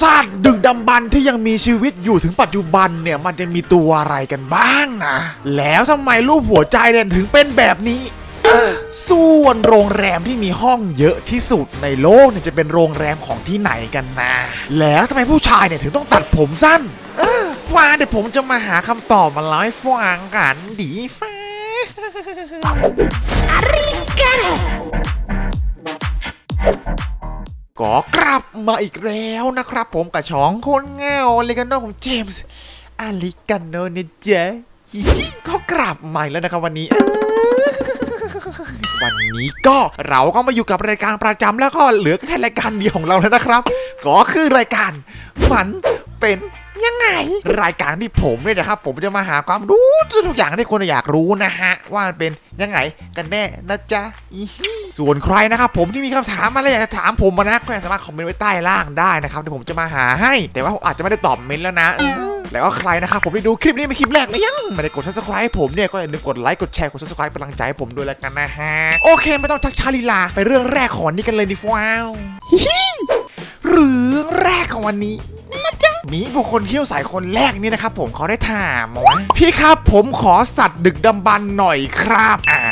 สัตว์ดึกดำบรรพ์ที่ยังมีชีวิตอยู่ถึงปัจจุบันเนี่ยมันจะมีตัวอะไรกันบ้างนะ แล้วทำไมรูปหัวใจเนี่ยถึงเป็นแบบนี้เออส่วนโรงแรมที่มีห้องเยอะที่สุดในโลกเนี่ยจะเป็นโรงแรมของที่ไหนกันนะ แล้วทำไมผู้ชายเนี่ยถึงต้องตัดผมสั้นเออว่าเดี๋ยวผมจะมาหาคำตอบมาเล่าให้ฟังกันดีฟ้าก็ ก็กลับมาอีกแล้วนะครับ ผมกับช่องคนเงาเลกันโนของเจมส์อาลิกันโนเนเจ๊ฮิฮิก็กลับมาแล้วนะครับวันนี้วันนี้ก็เราก็มาอยู่กับรายการประจำแล้วก็เหลือแค่รายการเดียวของเราแล้วนะครับ ก็คือรายการมันเป็น ยังไง รายการที่ผมเนี่ยนะครับ ผมจะมาหาความรู้ทุกอย่างที่คนอยากรู้นะฮะ ว่ามันเป็นยังไงกันแน่นะจ๊ะอีส่วนใครนะครับผมที่มีคำถามอะไรอยากจะถามผมมานะก็สามารถคอมเมนต์ไว้ใต้ล่างได้นะครับเดี๋ยวผมจะมาหาให้แต่ว่าผมอาจจะไม่ได้ตอบเมนต์แล้วนะแล้วก็ใครนะครับผมที่ดูคลิปนี้เป็นคลิปแรกนะยังไม่ได้กด subscribe ให้ผมเนี่ยก็อย่าลืมกดไลค์กดแชร์กด subscribe เป็นกำลังใจให้ผมด้วยแล้วกันนะฮะ โอเค ไม่ต้องชักชาลีลาไปเรื่องแรกของวันนี้กันเลยดีฟ้าวเรื่องแรกของวันนี้ มีบุคคลเขี้ยวสายคนแรกนี่นะครับผมเขาได้ถามว่าพี่ครับผมขอสัตว์ดึกดำบรรพ์หน่อยครับอ่า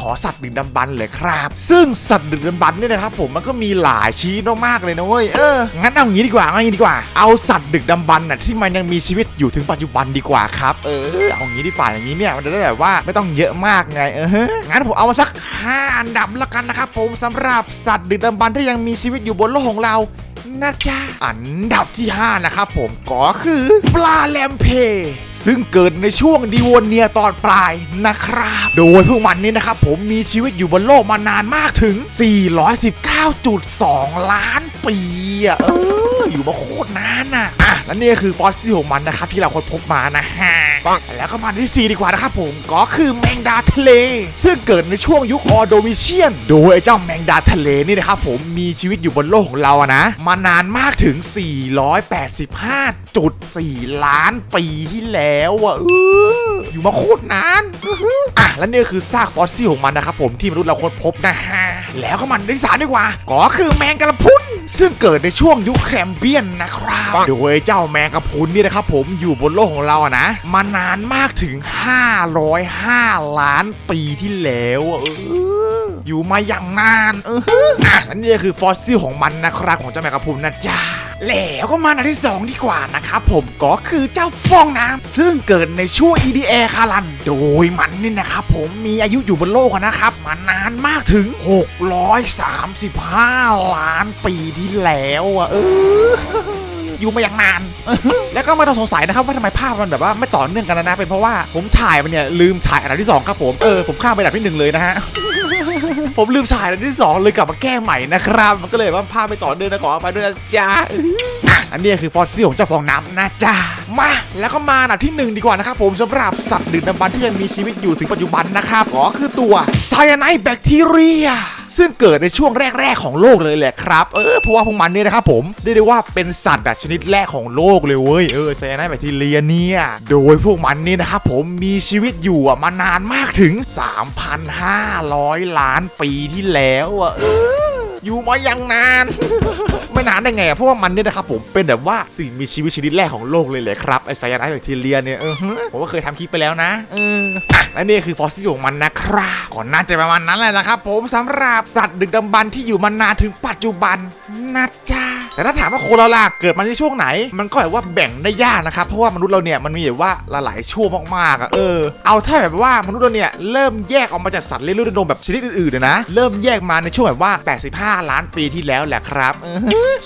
ขอสัตว์ดึกดำบรรพ์เลยครับ ซึ่งสัตว์ดึกดำบรรพ์เนี่ยนะครับผมมันก็มีหลายชนิดมากๆเลยนะเว้ยเอองั้นเอางี้ดีกว่าเอางี้ดีกว่า เอาสัตว์ดึกดำบรรพ์น่ะที่มันยังมีชีวิตอยู่ถึงปัจจุบันดีกว่าครับเออเอางี้ดีกว่าอย่างนี้เนี่ยมันจะได้แบบว่าไม่ต้องเยอะมากไงเอองั้นผมเอามาสักห้าอันดับละกันนะครับผมสำหรับสัตว์ดึกดำบรรพ์ที่ยังมีชีวิตอยู่บนโลกของเรา นะจ๊ะ อันดับที่ 5 นะครับผมก็คือปลาแลมเพ ซึ่งเกิดในช่วงดีโวเนียตอนปลายนะครับ โดยพวกมันนี่นะครับผมมีชีวิตอยู่บนโลกมานานมากถึง 419.2 ล้านปีอะเอออยู่มาโคตรนานน่ะอะและนี่ก็คือฟอสซิลของมันนะครับที่เราค้นพบมานะฮะ แล้วก็มาที่ 4 ดีกว่านะครับผมก็คือแมงดาทะเล ซึ่งเกิดในช่วงยุคออโดวิเชียน โดยไอ้เจ้าแมงดาทะเลนี่นะครับผมมีชีวิตอยู่บนโลกของเราอะนะ มานานมากถึง 485.4 ล้านปีที่แล้วอะเอออยู่มาโคตรนานอืออืออะและนี่คือซากฟอสซิลของมันนะครับผมที่มนุษย์เราค้นพบนะฮะแล้วก็มันที่สามดีกว่า ก็คือแมงกระพุน ซึ่งเกิดในช่วงยุคแคมเบียนนะครับ โดยเจ้าแมงกะพรุนนี่นะครับผมอยู่บนโลกของเราอะนะ มานานมากถึง 505 ล้านปีที่แล้วอะเอออยู่มาอย่างนาน เอออะและนี่ก็คือฟอสซิลของมันนะครับของเจ้าแมงกะพรุนนะจ๊ะ แล้วก็มาอันที่ 2 ดีกว่านะครับผมก็คือเจ้าฟองน้ำซึ่งเกิดในช่วง EDA คารัน โดยมันนี่นะครับผมมีอายุอยู่บนโลกนะครับมานานมากถึง 635 ล้านปีที่แล้วอะเอออยู่มาอย่างนาน แล้วก็ไมาต้องสงสัยนะครับว่าทำไมภาพมันแบบว่าไม่ต่อเนื่องกันนะ เป็นเพราะว่าผมถ่ายมันเนี่ยลืมถ่ายอันดับที่สองครับผม เออผมข้ามไปอันดับที่หนึ่งเลยนะฮะ ผมลืมฉายอันที่สองเลยกลับมาแก้ใหม่นะครับ มันก็เลยว่าภาพไปต่อเนื่องนะขออภัยด้วยนะจ๊ะอันนี้คือฟอสซิลของเจ้าฟองน้ำนะจ๊ะมาแล้วก็มาอันดับที่หนึ่งดีกว่านะครับผมสำหรับสัตว์ดึกดำบรรพ์ที่ยังมีชีวิตอยู่ถึงปัจจุบันนะครับก็คือตัวไซยาไนแบคทีเรีย ซึ่งเกิดในช่วงแรก ๆ ของโลกเลยแหละครับ เออเพราะว่าพวกมันเนี่ยนะครับผมเรียกได้ว่าเป็นสัตว์ชนิดแรกของโลกเลยเว้ยเออไซยาไนแบคทีเรียเนี่ยโดยพวกมันเนี่ยนะครับผมมีชีวิตอยู่มานานมากถึง 3,500 ล้านปีที่แล้วอะเออ อยู่มาอย่างนาน ไม่นานได้ไงอะเพราะว่ามันเนี่ยนะครับผมเป็นแบบว่าสิ่งมีชีวิตชนิดแรกของโลกเลยแหละครับไอไซยาไนแบคทีเรียเนี่ยผมก็เคยทำคลิปไปแล้วนะเออและนี่คือฟอสซิลของมันนะครับก่อนน่าจะประมาณนั้นแหละนะครับผมสำหรับสัตว์ดึกดำบรรที่อยู่มานานถึงปัจจุบันนะจ๊ะ แต่ถ้าถามว่าคนเราล่ะเกิดมาในช่วงไหน มันก็แบบว่าแบ่งได้ยากนะครับ เพราะว่ามนุษย์เราเนี่ยมันมีแบบว่าหลายๆช่วงมากๆอะเออ เอาถ้าแบบว่ามนุษย์เราเนี่ยเริ่มแยกออกมาจากสัตว์เลี้ยงลูกด้วยนมแบบชนิดอื่นๆเนี่ยนะ เริ่มแยกมาในช่วงแบบว่า 85 ล้านปีที่แล้วแหละครับเออ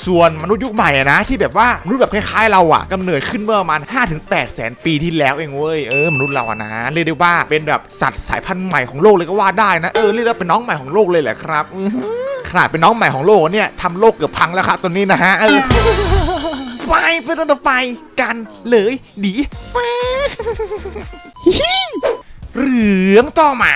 ส่วนมนุษย์ยุคใหม่อะนะ ที่แบบว่ามนุษย์แบบคล้ายๆเราอะกำเนิดขึ้นเมื่อประมาณ5-8แสนปีที่แล้วเองเว้ย เออมนุษย์เราอะนะเรียกได้ว่าเป็นแบบสัตว์สายพันธุ์ใหม่ของโลกเลยก็ว่าได้นะ เออเรียกได้ว่าเป็นน้องใหม่ของโลกเลยแหละครับ ขนาดเป็นน้องใหม่ของโลกเนี่ยทำโลกเกือบพังแล้วครับตัวนี้นะฮะเออไปไปต้นต่อไปกันเลยดีแฟเรื่องต่อมา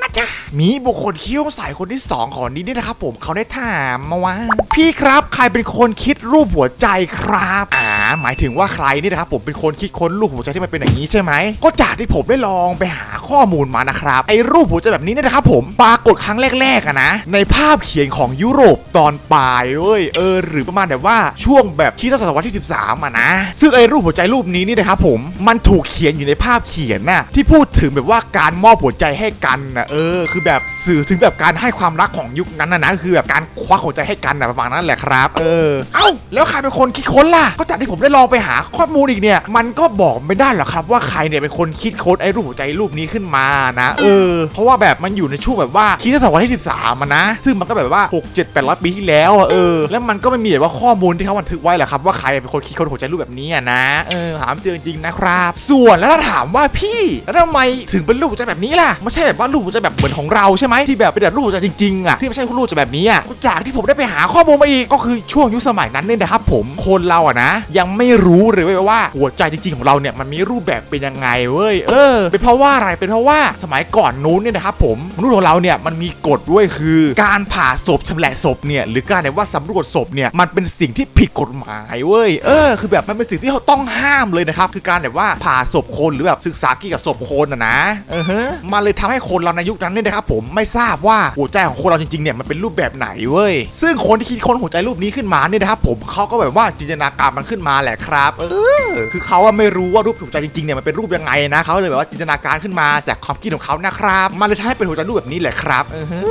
นะจ๊ะมีบุคคลเขี้ยวใส่คนที่ 2 ของนี้ด้วยนะครับผมเขาได้ถามมาว่า พี่ครับใครเป็นคนคิดรูปหัวใจครับอ่าหมายถึงว่าใครนี่นะครับผมเป็นคนคิดค้นรูปหัวใจที่มันเป็นอย่างนี้ใช่ไหมก็จากที่ผมได้ลองไปหา ข้อมูลมานะครับไอ้รูปหัวใจแบบนี้เนี่ยนะครับผมปรากฏครั้งแรกๆอะนะ ในภาพเขียนของยุโรปตอนปลายเว้ยเออหรือประมาณแบบว่าช่วงแบบคริดศตวรรษที่ 13อะนะ ซึ่งไอ้รูปหัวใจรูปนี้นี่นะครับผมมันถูกเขียนอยู่ในภาพเขียนน่ะที่พูดถึงแบบว่าการมอบหัวใจให้กันนะเออ คือแบบสื่อถึงแบบการให้ความรักของยุคนั้นนะนะคือแบบการควักหัวใจให้กันนะประมาณนั้นแหละครับ เออ เอ้าแล้วใครเป็นคนคิดค้นล่ะก็จากที่ผมได้ลองไปหาข้อมูลอีกเนี่ย มันก็บอกไม่ได้หรอกครับว่าใครเนี่ยเป็นคนคิดค้นไอ้รูปหัวใจรูปนี้ขึ้นมานะ เออ เพราะว่าแบบมันอยู่ในช่วงแบบว่าคริดศตวรรษที่ 13อะนะ ซึ่งมันก็แบบว่า 6 7 8 0 0 ปีที่แล้วอะเออ แล้วมันก็ไม่มีแบบว่าข้อมูลที่เขาบันทึกไว้แหละครับว่าใครเป็นคนคิดค้นหัวใจรูปแบบนี้อะนะ เออหาไม่เจอจริงๆนะครับ ส่วนแล้วถ้าถามว่าพี่แล้วทำไมถึงเป็นรูปหัวใจแบบนี้ล่ะไม่ใช่แบบว่ารูปหัวใจแบบเหมือนของเราใช่ไหมที่แบบเป็นแบบรูปหัวใจจริงๆอะที่ไม่ใช่รูปหัวใจแบบนี้อะก็จากที่ผมได้ไปหาข้อมูลมาอีกก็คือช่วงยุคสมัยนั้นเนี่ยนะครับผมคนเราอะนะ ยังไม่รู้เลยเว้ยว่าหัวใจจริงๆของเราเนี่ยมันมีรูปแบบเป็นยังไงเว้ยเออเป็นเพราะว่าอะไรเป็นเพราะว่าสมัยก่อนนู้นเนี่ยนะครับผมมนุษย์ของเราเนี่ยมันมีกฎด้วยคือการผ่าศพชำแหละศพเนี่ยหรือการแบบว่าสำรวจศพเนี่ยมันเป็นสิ่งที่ผิดกฎหมายเว้ยเออคือแบบมันเป็นสิ่งที่เราต้องห้ามเลยนะครับคือการแบบว่าผ่าศพคนหรือแบบศึกษาเกี่ยวกับศพคนอะนะเออฮะมันเลยทำให้คนเราในยุคนั้นเนี่ยนะครับผมไม่ทราบว่าหัวใจของคนเราจริงๆเนี่ยมันเป็นรูปแบบไหนเว้ยซึ่งคนที่คิดค้นหัวใจรูปนี้ขึ้นมาเนี่ยนะครับผมเขาก็แบบว่าจินตนาการมันขึ้นมาแหละครับ เออ คือเขาไม่รู้ว่ารูปหัวใจจริงๆเนี่ยมันเป็นรูปยังไงนะเขาเลยแบบว่าจินตนาการขึ้นมาจากความคิดของเขานะครับมันเลยทำให้เป็นหัวใจรูปแบบนี้แหละครับเออฮะ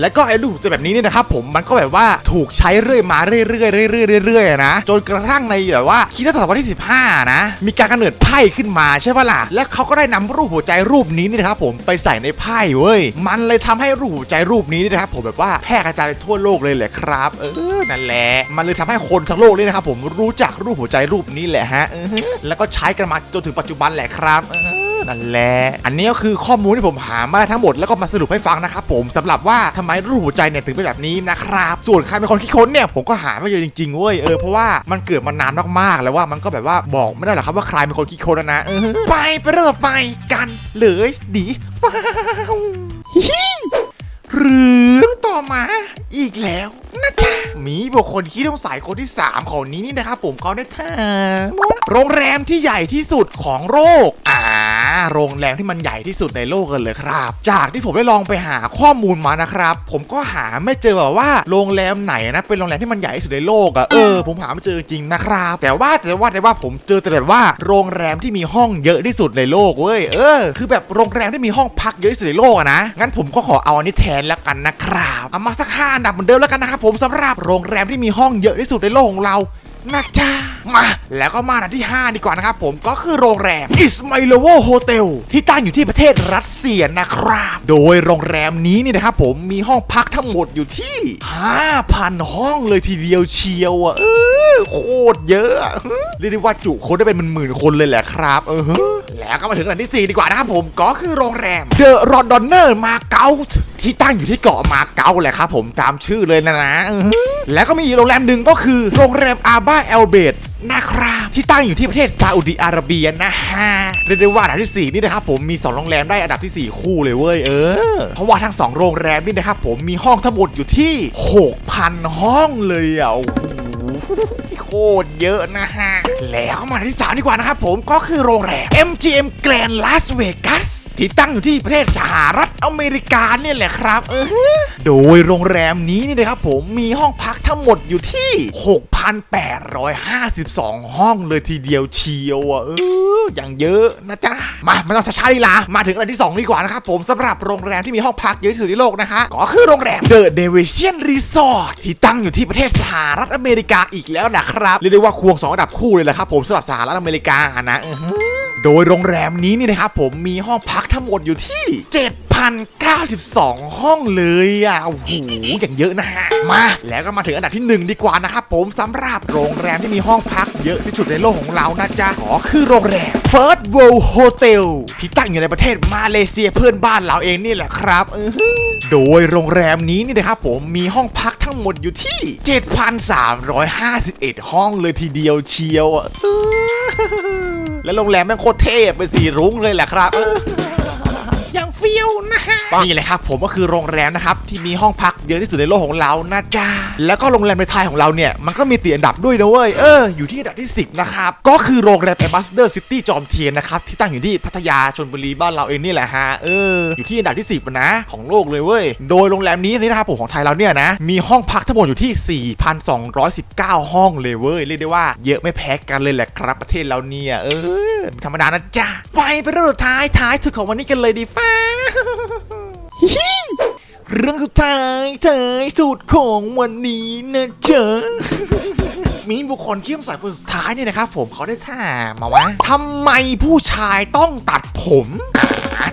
แล้วก็ไอ้รูปหัวใจแบบนี้เนี่ยนะครับผมมันก็แบบว่าถูกใช้เรื่อยมาเรื่อยๆเรื่อยๆเรื่อยๆนะจนกระทั่งในแบบว่าคิดศตวรรษที่ 15 นะ มีการกำเนิดไพ่ขึ้นมาใช่ปะล่ะและเขาก็ได้นำรูปหัวใจรูปนี้นี่นะครับผมไปใส่ในไพ่เว้ยมันเลยทำให้รูปหัวใจรูปนี้นี่นะครับผมแบบว่าแพร่กระจายไปทั่วโลกเลยแหละครับเออนั่นแหละ มันเลยทำให้คนทั้งโลกเลยนะครับผมรู้จักรูปหัวใจรูปนี้แหละฮะเออแล้วก็ใช้กันมาจนถึงปัจจุบันแหละครับเออ นั่นแหละอันนี้ก็คือข้อมูลที่ผมหามาได้ทั้งหมดแล้วก็มาสรุปให้ฟังนะครับผมสำหรับว่าทำไมรูปหัวใจเนี่ยถึงเป็นแบบนี้นะครับส่วนใครเป็นคนคิดค้นเนี่ยผมก็หาไม่เจอจริงๆเว้ยเออเพราะว่ามันเกิดมานานมากๆแล้วว่ามันก็แบบว่าบอกไม่ได้หรอกครับว่าใครเป็นคนคิดค้นนะนะเออไปไปเรื่องต่อไปกันเลยดีฟ้าวเรื่องต่อมาอีกแล้วนะจ๊ะมีบุคคลที่ต้องสายคนที่ 3 ของนี้นี่นะครับผมเขาได้ถามว่าโรงแรมที่ใหญ่ที่สุดของโลกอ่าโรงแรมที่มันใหญ่ที่สุดในโลกกันเลยครับ จากที่ผมได้ลองไปหาข้อมูลมานะครับ ผมก็หาไม่เจอแบบว่าโรงแรมไหนนะเป็นโรงแรมที่มันใหญ่ที่สุดในโลกอะเออผมหาไม่เจอจริงนะครับ แต่ว่าแต่ว่าแต่ว่าผมเจอแต่แบบว่า โรงแรมที่มีห้องเยอะที่สุดในโลกเว้ยเออคือแบบโรงแรมที่มีห้องพักเยอะที่สุดในโลกอะนะงั้นผมก็ขอเอาอันนี้แทนแล้วกันนะครับเอามาสักห้าอันดับเหมือนเดิมแล้วกันนะครับผมสำหรับโรงแรมที่มีห้องเยอะที่สุดในโลกของเรานะจ๊ะมาแล้วก็มาอันที่ 5 ดีกว่านะครับผมก็คือโรงแรมอิสมาอิลโวโฮเทลที่ตั้งอยู่ที่ประเทศรัสเซียนะครับ โดยโรงแรมนี้นี่นะครับผมมีห้องพักทั้งหมดอยู่ที่ 5,000 ห้องเลยทีเดียวเชียวอะเออ โคตรเยอะเรียกได้ว่าจุคนได้เป็นหมื่นๆคนเลยแหละครับเออแล้วก็มาถึงอันที่ 4 ดีกว่านะครับผมก็คือโรงแรมเดอะรอนดอนเนอร์มาเก๊าที่ตั้งอยู่ที่เกาะมาเก๊าแหละครับผมตามชื่อเลยนะนะเออแล้วก็มีอีกโรงแรมหนึ่งก็คือโรงแรมอาบ้าเอลเบดนะครับที่ตั้งอยู่ที่ประเทศซาอุดิอาระเบียนะฮะเรียกได้ว่าอันดับที่ 4 นี่นะครับผมมี 2 โรงแรมได้อันดับทีสี่ 4 คู่เลยเว้ยเออเพราะว่าทั้ง 2 โรงแรมนี่นะครับผมมีห้องทั้งหมดอยู่ที่ 6,000 ห้องเลยอะ โคตรเยอะนะฮะ แล้วมาที่สามดีกว่านะครับผมก็คือโรงแรม MGM Grand Las Vegas ที่ตั้งอยู่ที่ประเทศสหรัฐอเมริกาเนี่ยแหละครับเออโดยโรงแรมนี้นี่นะครับผมมีห้องพักทั้งหมดอยู่ที่ 6,852 ห้องเลยทีเดียวเชียวอะเอออย่างเยอะนะจ๊ะ มาไม่ต้องช้าๆดีละมาถึงอันที่ 2 ดีกว่านะครับผมสำหรับโรงแรมที่มีห้องพักเยอะที่สุดในโลกนะฮะก็คือโรงแรม The d e v i s i a n Resort ที่ตั้งอยู่ที่ประเทศสหรัฐอเมริกาอีกแล้วแหละครับเรียกได้ว่าควงสองอันดับคู่เลยแหละครับผมสำหรับสหรัฐอเมริกานะเออ โดยโรงแรมนี้นี่นะครับผมมีห้องพักทั้งหมดอยู่ที่ 7,092 ห้องเลยอะโอ้โหอย่างเยอะนะฮะ มาแล้วก็มาถึงอันดับที่ 1 ดีกว่านะครับผมสำหรับโรงแรมที่มีห้องพักเยอะที่สุดในโลกของเรานะจ๊ะก็คือโรงแรม First World Hotel ที่ตั้งอยู่ในประเทศมาเลเซียเพื่อนบ้านเราเองนี่แหละครับเออโดยโรงแรมนี้นี่นะครับผมมีห้องพักทั้งหมดอยู่ที่ 7,351 ห้องเลยทีเดียวเชียวอะ และโรงแรมแม่งโคตรเทพเป็นสีรุ้งเลยแหละครับ นี่เลยครับผมก็คือโรงแรมนะครับที่มีห้องพักเยอะที่สุดในโลกของเรานะจ๊ะแล้วก็โรงแรมในไทยของเราเนี่ยมันก็มีติดอันดับด้วยนะเว้ยเอออยู่ที่อันดับที่ 10 นะครับก็คือโรงแรม Ambassador City จอมเทียนนะครับที่ตั้งอยู่ที่พัทยาชลบุรีบ้านเราเองนี่แหละฮะเอออยู่ที่อันดับที่ 10 นะของโลกเลยเว้ยโดยโรงแรมนี้นี่นะครับผมของไทยเราเนี่ยนะมีห้องพักทั้งหมดอยู่ที่ 4,219 ห้องเลยเว้ยเรียกได้ว่าเยอะไม่แพ้กันเลยแหละครับประเทศเราเนี่ยเออธรรมดานะจ๊ะไปเป็นเรื่องท้ายท้ายสุดของวันนี้กันเลยดีฟ้า เรื่องสุดท้ายท้ายสุดของวันนี้นะจ๊ะมีบุคคลที่ต้องใส่คนสุดท้ายเนี่ยนะครับผมเขาได้ท่ามาว่าทำไมผู้ชายต้องตัดผม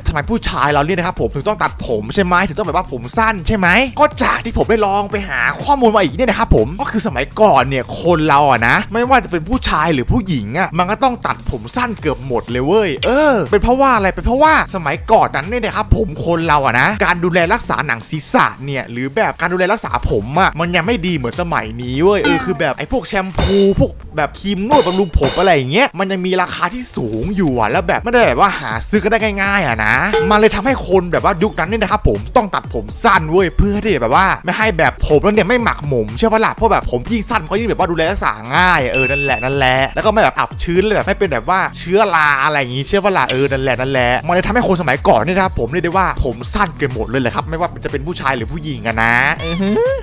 ทำไมผู้ชายเราเนี่ยนะครับผมถึงต้องตัดผมใช่ไหมถึงต้องแบบว่าผมสั้นใช่ไหมก็จากที่ผมได้ลองไปหาข้อมูลมาอีกเนี่ยนะครับผมก็คือสมัยก่อนเนี่ยคนเราอะนะ ไม่ว่าจะเป็นผู้ชายหรือผู้หญิงอะมันก็ต้องตัดผมสั้นเกือบหมดเลยเว้ยเออ เป็นเพราะว่าอะไรเป็นเพราะว่าสมัยก่อนนั้นเนี่ยนะครับผมคนเราอะนะการดูแลรักษาหนังศีรษะเนี่ยหรือแบบการดูแลรักษาผมอะมันยังไม่ดีเหมือนสมัยนี้เว้ยเออคือแบบไอ้พวกแชมพูพวกแบบครีมนวดบำรุงผมอะไรอย่างเงี้ยมันยังมีราคาที่สูงอยู่อะแล้วแบบไม่ได้แบบว่าหาซื้อกันได้ง่ายๆอะนะมันเลยทำให้คนแบบว่ายุคนั้นเนี่ยนะครับผมต้องตัดผมสั้นเว้ยเพื่อที่แบบว่าไม่ให้แบบผมแล้วเนี่ยไม่หมักหมมใช่ปะล่ะเพราะแบบผมยิ่งสั้นก็ยิ่งแบบว่าดูแลรักษาง่ายเออนั่นแหละนั่นแหละแล้วก็ไม่แบบอับชื้นเลยแบบไม่เป็นแบบว่าเชื้อราอะไรอย่างงี้เชื่อปะล่ะเออนั่นแหละนั่นแหละมันเลยทำให้คนสมัยก่อนเนี่ยนะครับผมเรียกได้ว่าผมสั้นเกินหมดเลยแหละครับไม่ว่าจะเป็นผู้ชายหรือผู้หญิงอะนะ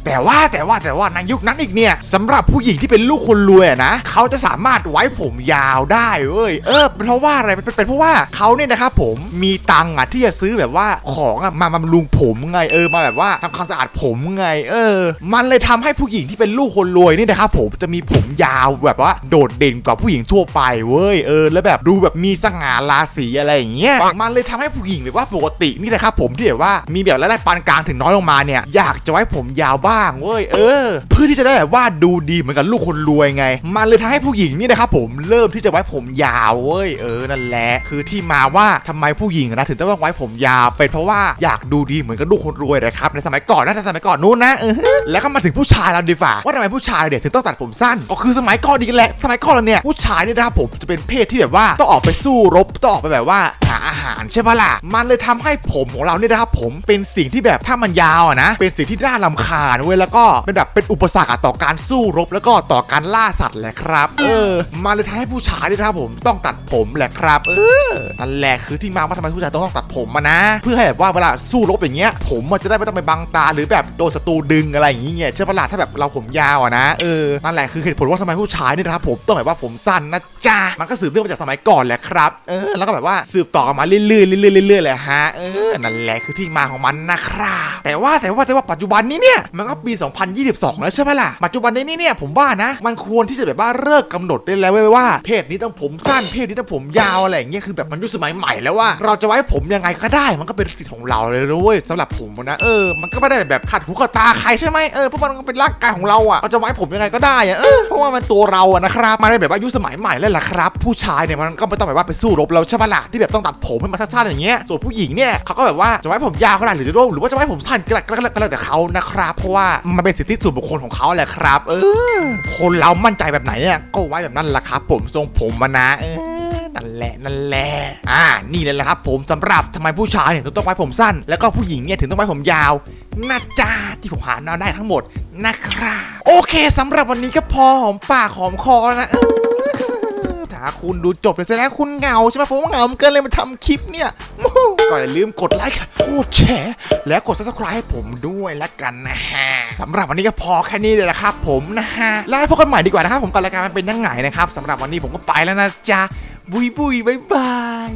แต่ว่าแต่ว่าแต่ว่าในยุคนั้นอีกเนี่ยสำหรับผู้หญิงที่เป็นลูกคนรวยนะเขาจะสามารถไว้ผมยาวได้เว้ยเออ เพราะว่าอะไรเป็นเป็นเพราะว่าเขาเนี่ยนะครับผมมีตังค์อะที่จะซื้อแบบว่าของอะมาบำรุงผมไงเออมาแบบว่าทำความสะอาดผมไง เออ มันเลยทำให้ผู้หญิงที่เป็นลูกคนรวยนี่นะครับผมจะมีผมยาวแบบว่าโดดเด่นกว่าผู้หญิงทั่วไปเว้ยเออแล้วแบบดูแบบมีสง่าราศีอะไรอย่างเงี้ยมันเลยทำให้ผู้หญิงแบบว่าปกตินี่นะครับผมที่แบบว่ามีแบบรายได้ปานกลางถึงน้อยลงมาเนี่ยอยากจะไว้ผมยาวบ้างเว้ยเออ เพื่อที่จะได้แบบว่าดูดีเหมือนกับลูกคนรวยไง มันเลยทำให้ผู้หญิงนี่นะครับผมเริ่มที่จะไว้ผมยาวเว้ยเออนั่นแหละคือที่มาว่าทำไมผู้หญิงนะถึงต้องไว้ผมยาวเป็นเพราะว่าอยากดูดีเหมือนกับลูกคนรวยนะครับในสมัยก่อนนะแต่สมัยก่อนนู้นนะเออแล้วก็มาถึงผู้ชายเราดีฝ่าว่าทำไมผู้ชายเนี่ยถึงต้องตัดผมสั้น ก็คือสมัยก่อนอีกแหละสมัยก่อนเราเนี่ยผู้ชายเนี่ยนะครับผมจะเป็นเพศที่แบบว่าต้องออกไปสู้รบต้องออกไปแบบว่าหาอาหารใช่ปะล่ะมันเลยทำให้ผมของเราเนี่ยนะครับผมเป็นสิ่งที่แบบถ้ามันยาวนะ เป็นสิ่งที่น่ารำคาญเว้ยแล้วก็เป็นแบบเป็นอุปสรรคต่อการสู้รบ แล้วก็ต่อการล่าสัตว์แหละครับเออมันเลยทำให้ผู้ชายเนี่ยนะครับผมต้องตัดผมแหละครับ เออนั่นแหละคือที่มาว่าทำไมผู้ชายต้องต้องตัดผมมานะ เพื่อให้แบบว่าเวลาสู้รบอย่างเงี้ย ผมมันจะได้ไม่ต้องไปบังตาหรือแบบโดนศัตรูดึงอะไรอย่างเงี้ยใช่ปะล่ะถ้าแบบเราผมยาวอะนะเออนั่นแหละคือเหตุผลว่าทำไมผู้ชายเนี่ยนะครับผมต้องแบบว่าผมสั้นนะจ๊ะมันก็สืบเรื่องมาจากสมัยก่อนแหละครับเออแล้วก็แบบว่าสืบต่อมาเรื่อยๆเรื่อยๆเรื่อยๆเลยฮะเออนั่นแหละคือที่มาของมันนะครับแต่ว่าแต่ว่าแต่ว่าปัจจุบันนี้เนี่ยมันก็ปี 2022 แล้วใช่ปะล่ะปัจจุบันนี้เนี่ยผมว่านะ มันควรที่จะแบบว่าเลิกกำหนดได้แล้วว่า เพศนี้ต้องผมสั้นเพศนี้ต้องผมยาวอะไรอย่างเงี้ยคือแบบมันยุคสมัยใหม่แล้วว่าเราจะไว้ผผมยังไงก็ได้มันก็เป็นสิทธิ์ของเราเลยนะเว้ยสำหรับผมนะเออมันก็ไม่ได้แบบขัดหูขัดตาใครใช่ไหมเออเพราะมันก็เป็นร่างกายของเราอะเราจะไว้ผมยังไงก็ได้อะเออเพราะว่ามันตัวเราอะนะครับมันเป็นแบบว่ายุคสมัยใหม่แล้วล่ะครับ ผู้ชายเนี่ยมันก็ไม่ต้องแบบว่าไปสู้รบแล้วใช่ปะล่ะที่แบบต้องตัดผมให้มันสั้นๆอย่างเงี้ยส่วนผู้หญิงเนี่ยเขาก็แบบว่าจะไว้ผมยาวก็ได้หรือจะหรือว่าจะไว้ผมสั้นก็ได้ก็แล้วแต่เขานะครับ เพราะว่ามันเป็นสิทธิส่วนบุคคลของเขาแหละครับ เออ คนเรามั่นใจแบบไหนเนี่ยก็ไว้แบบนั้นแหละครับ ผมทรงผมมานะเออ นั่นแหละนั่นแหละอ่านี่เลยแหละครับผมสำหรับทำไมผู้ชายเนี่ยถึงต้องไว้ผมสั้น แล้วก็ผู้หญิงเนี่ยถึงต้องไว้ผมยาวนะจ้าที่ผมหามาได้ทั้งหมดนะครับโอเคสำหรับวันนี้ก็พอหอมปากหอมคอนะเออถ้าคุณดูจบเลยแสดงคุณเหงาใช่ไหมผมเหงาเกันเลยมาทำคลิปเนี่ยก็อย่าลืมกดไลค์กดแชร์และกด subscribe ให้ผมด้วยละกันนะฮะสำหรับวันนี้ก็พอแค่นี้เลยละครับผมนะฮะแล้วพบกันใหม่ดีกว่านะครับผมกับรายการมันเป็นยังไงนะครับสำหรับวันนี้ผมก็ไปแล้วนะจ๊ะ บุยบุยบายบาย